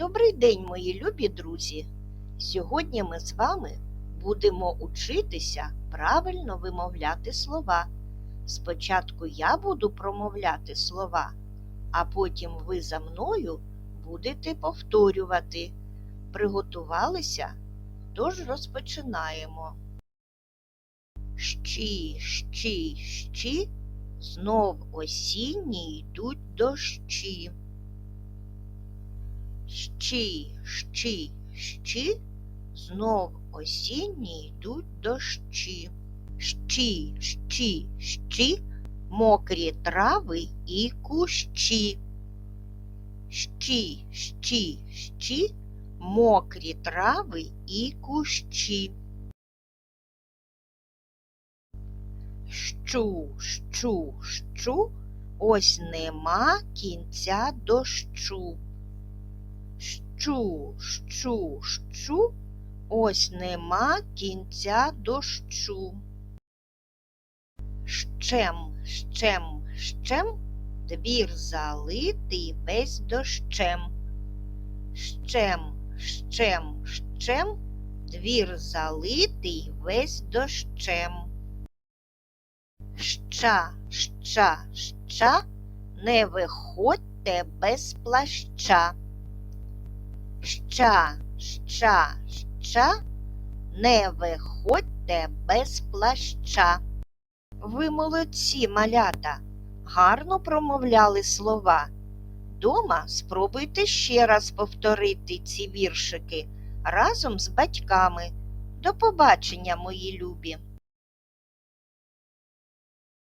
Добрий день, мої любі друзі! Сьогодні ми з вами будемо учитися правильно вимовляти слова. Спочатку я буду промовляти слова, а потім ви за мною будете повторювати. Приготувалися? Тож розпочинаємо. Щі, щі, щі, знов осінні йдуть дощі. Щі, щі, щі, знов осінні йдуть дощі. Щі, щі, щі, мокрі трави і кущі. Щі, щі, щі, мокрі трави і кущі. Щу, щу, щу, ось нема кінця дощу. Щу, щу, щу, ось нема кінця дощу. Щем, щем, щем, двір залитий весь дощем. Щем, щем, щем, двір залитий весь дощем. Ща, ща, ща, не виходьте без плаща. Ща, ща, ща, не виходьте без плаща. Ви молодці, малята, гарно промовляли слова. Дома спробуйте ще раз повторити ці віршики разом з батьками. До побачення, мої любі!